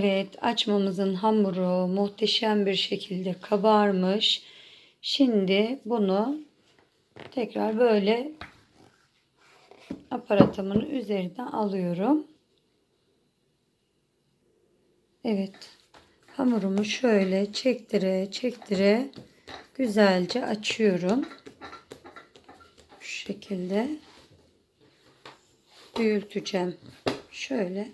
Evet, açmamızın hamuru muhteşem bir şekilde kabarmış. Şimdi bunu tekrar böyle aparatımın üzerine alıyorum. Evet. Hamurumu şöyle çektire çektire güzelce açıyorum. Şu şekilde büyüteceğim. Şöyle.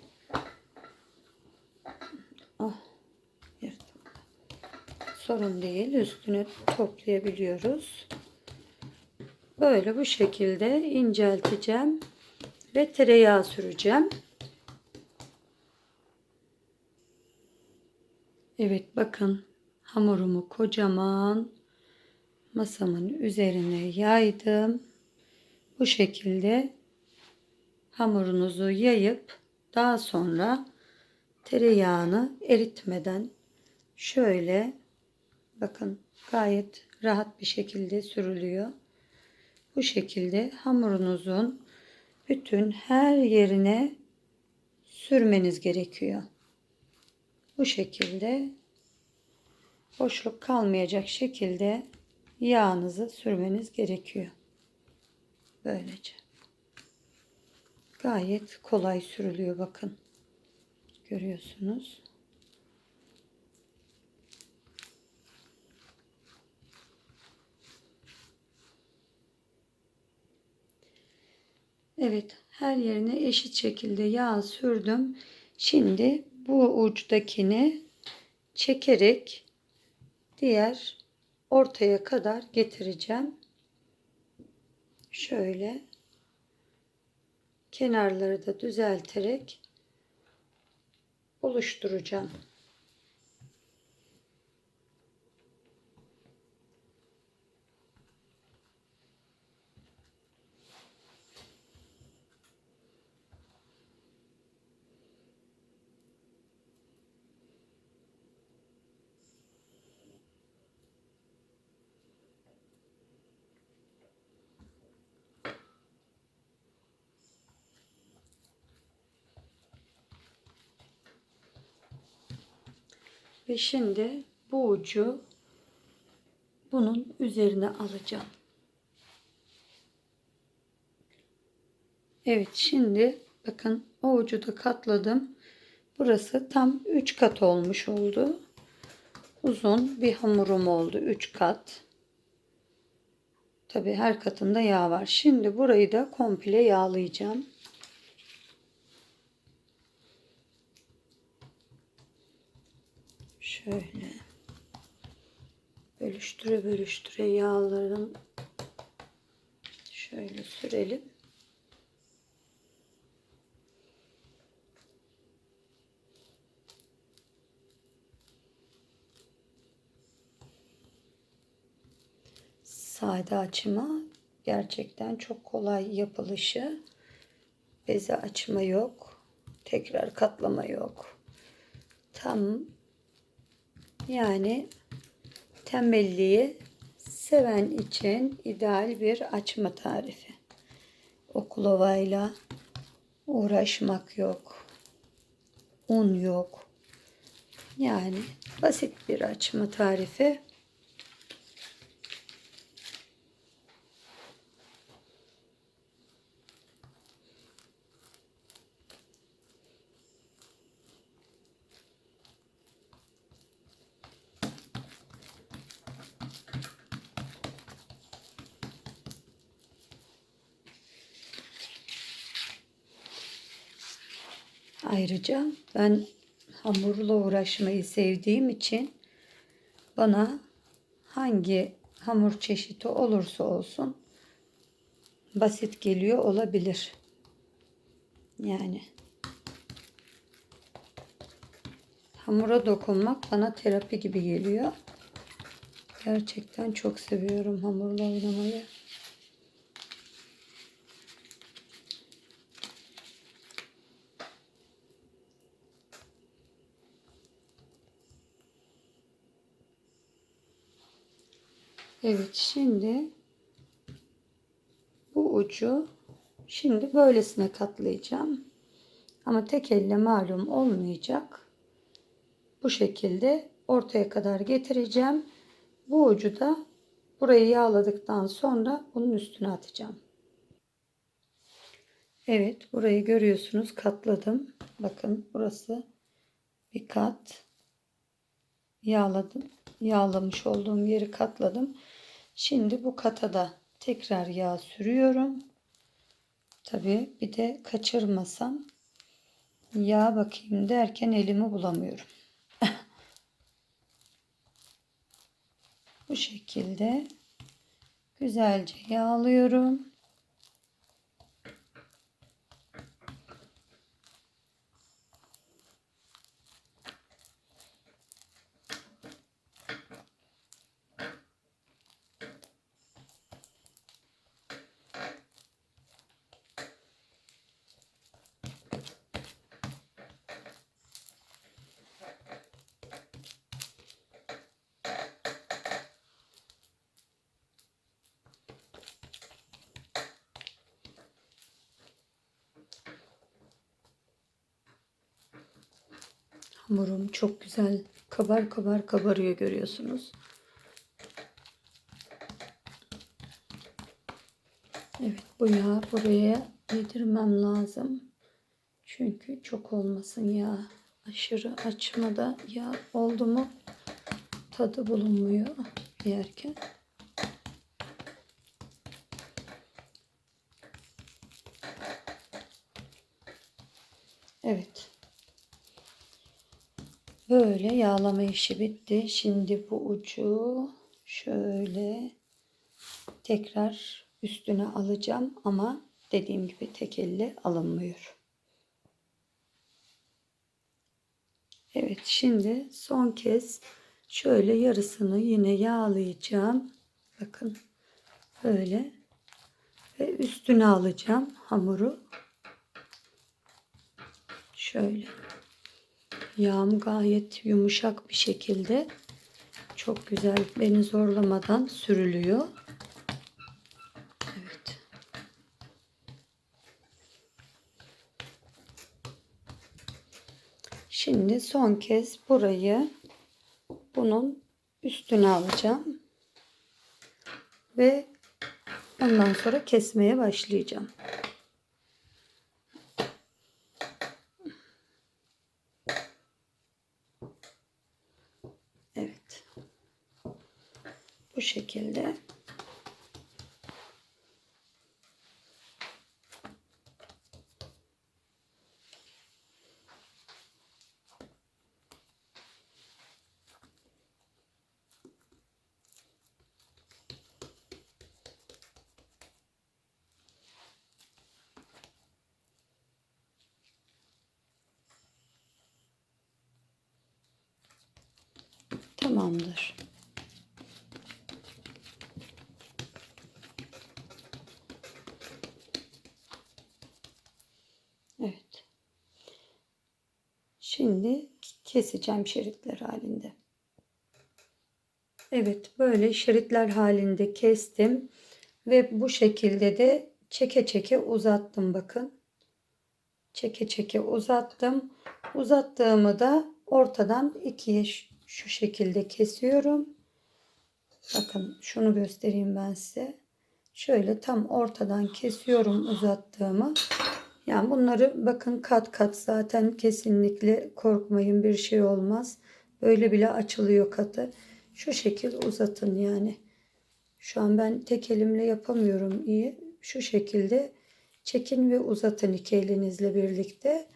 Sorun değil. Üstünü toplayabiliyoruz. Böyle bu şekilde incelteceğim ve tereyağı süreceğim. Evet bakın hamurumu kocaman masamın üzerine yaydım. Bu şekilde hamurunuzu yayıp daha sonra tereyağını eritmeden şöyle bakın gayet rahat bir şekilde sürülüyor. Bu şekilde hamurunuzun bütün her yerine sürmeniz gerekiyor. Bu şekilde boşluk kalmayacak şekilde yağınızı sürmeniz gerekiyor. Böylece. Gayet kolay sürülüyor bakın. Görüyorsunuz. Evet, her yerine eşit şekilde yağ sürdüm. Şimdi bu uçtakini çekerek diğer ortaya kadar getireceğim. Şöyle kenarları da düzelterek oluşturacağım. Ve şimdi bu ucu bunun üzerine alacağım. Evet şimdi bakın o ucu da katladım. Burası tam 3 kat olmuş oldu. Uzun bir hamurum oldu 3 kat. Tabi her katında yağ var. Şimdi burayı da komple yağlayacağım. Şöyle bölüştüre bölüştüre yağların şöyle sürelim. Sade açma gerçekten çok kolay yapılışı. Beze açma yok. Tekrar katlama yok. Tam yani tembelliği seven için ideal bir açma tarifi. Oklavayla uğraşmak yok. Un yok. Yani basit bir açma tarifi. Ayrıca ben hamurla uğraşmayı sevdiğim için bana hangi hamur çeşidi olursa olsun basit geliyor olabilir. Yani hamura dokunmak bana terapi gibi geliyor. Gerçekten çok seviyorum hamurla oynamayı. Evet şimdi bu ucu şimdi böylesine katlayacağım. Ama tek elle malum olmayacak. bu şekilde ortaya kadar getireceğim. Bu ucu da burayı yağladıktan sonra bunun üstüne atacağım. Evet burayı görüyorsunuz katladım. Bakın burası bir kat yağladım. Yağlamış olduğum yeri katladım. Şimdi bu kata da tekrar yağ sürüyorum. Tabii bir de kaçırmasam yağ bakayım derken elimi bulamıyorum. bu şekilde güzelce yağlıyorum. Hamurum çok güzel kabar kabar kabarıyor görüyorsunuz. Evet bu yağı buraya yedirmem lazım. Çünkü çok olmasın yağ. Aşırı açmada yağ oldu mu tadı bulunmuyor yerken. Evet. Böyle yağlama işi bitti. Şimdi bu ucu şöyle tekrar üstüne alacağım ama dediğim gibi tek elle alınmıyor. Evet şimdi son kez şöyle yarısını yine yağlayacağım. Bakın böyle ve üstüne alacağım hamuru. Şöyle. Yağım gayet yumuşak bir şekilde çok güzel beni zorlamadan sürülüyor. Evet. Şimdi son kez burayı bunun üstüne alacağım. Ve ondan sonra kesmeye başlayacağım. Evet. Bu şekilde. Tamamdır. Şimdi keseceğim şeritler halinde. Evet böyle şeritler halinde kestim. Ve bu şekilde de çeke çeke uzattım bakın. Çeke çeke uzattım. Uzattığımı da ortadan ikiye şu şekilde kesiyorum. Bakın şunu göstereyim ben size. Şöyle tam ortadan kesiyorum uzattığımı. Yani bunları bakın kat kat zaten kesinlikle korkmayın bir şey olmaz. Böyle bile açılıyor katı. Şu şekil uzatın yani. Şu an ben tek elimle yapamıyorum iyi. Şu şekilde çekin ve uzatın iki elinizle birlikte.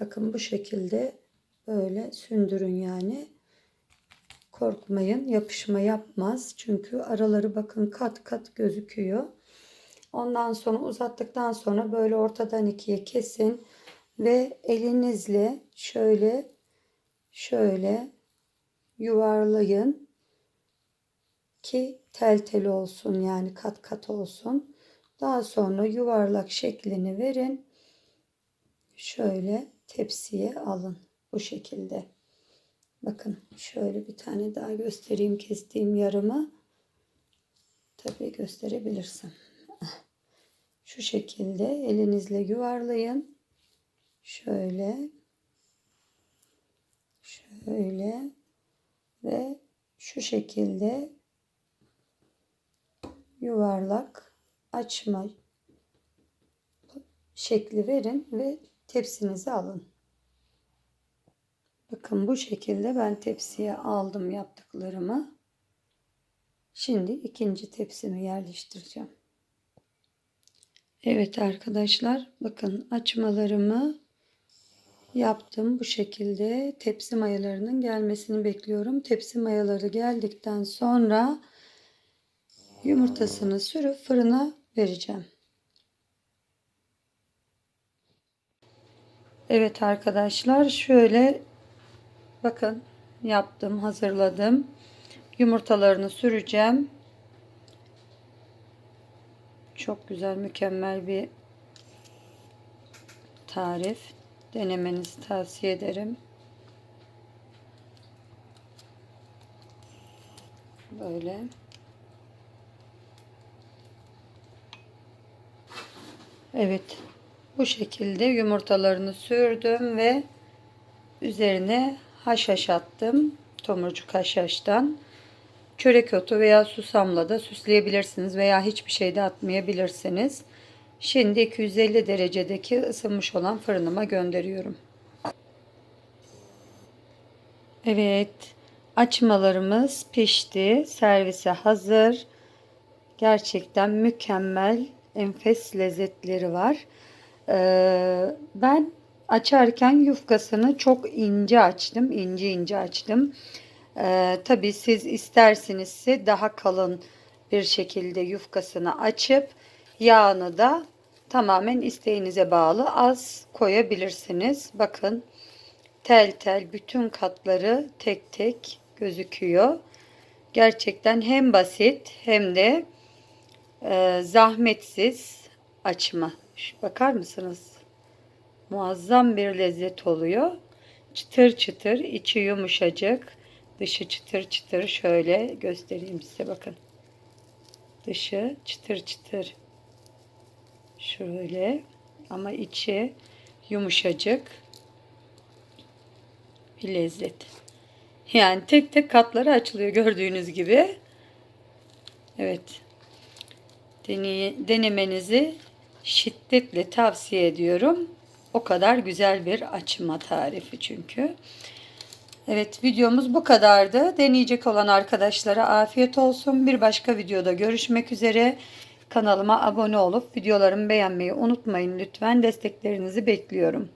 Bakın bu şekilde böyle sündürün yani. Korkmayın yapışma yapmaz. Çünkü araları bakın kat kat gözüküyor. Ondan sonra uzattıktan sonra böyle ortadan ikiye kesin ve elinizle şöyle şöyle yuvarlayın ki tel tel olsun yani kat kat olsun. Daha sonra yuvarlak şeklini verin. Şöyle tepsiye alın bu şekilde. Bakın şöyle bir tane daha göstereyim kestiğim yarımı. Tabii gösterebilirsem. Şu şekilde elinizle yuvarlayın. Şöyle. Şöyle. Ve şu şekilde yuvarlak açma şekli verin ve tepsinizi alın. Bakın bu şekilde ben tepsiye aldım yaptıklarımı. Şimdi ikinci tepsimi yerleştireceğim. Evet arkadaşlar bakın açmalarımı yaptım bu şekilde tepsi mayalarının gelmesini bekliyorum. Tepsi mayaları geldikten sonra yumurtasını sürüp fırına vereceğim. Evet arkadaşlar şöyle bakın yaptım hazırladım. Yumurtalarını süreceğim. Çok güzel mükemmel bir tarif. Denemenizi tavsiye ederim. Böyle. Evet. Bu şekilde yumurtalarını sürdüm ve üzerine haşhaş attım. Tomurcuk haşhaştan. Çörek otu veya susamla da süsleyebilirsiniz veya hiçbir şey de atmayabilirsiniz. Şimdi 250 derecedeki ısınmış olan fırınıma gönderiyorum. Evet, açmalarımız pişti. Servise hazır. Gerçekten mükemmel, enfes lezzetleri var. Ee, ben açarken yufkasını çok ince açtım. ince ince açtım. Ee, tabii siz istersinizse daha kalın bir şekilde yufkasını açıp yağını da tamamen isteğinize bağlı az koyabilirsiniz. Bakın tel tel bütün katları tek tek gözüküyor. Gerçekten hem basit hem de e, zahmetsiz açma. Bakar mısınız? Muazzam bir lezzet oluyor. Çıtır çıtır, içi yumuşacık, dışı çıtır çıtır. Şöyle göstereyim size bakın. Dışı çıtır çıtır. Şöyle ama içi yumuşacık bir lezzet. Yani tek tek katları açılıyor gördüğünüz gibi. Evet. Deney, denemenizi şiddetle tavsiye ediyorum. O kadar güzel bir açma tarifi çünkü. Evet videomuz bu kadardı. Deneyecek olan arkadaşlara afiyet olsun. Bir başka videoda görüşmek üzere. Kanalıma abone olup videolarımı beğenmeyi unutmayın lütfen. Desteklerinizi bekliyorum.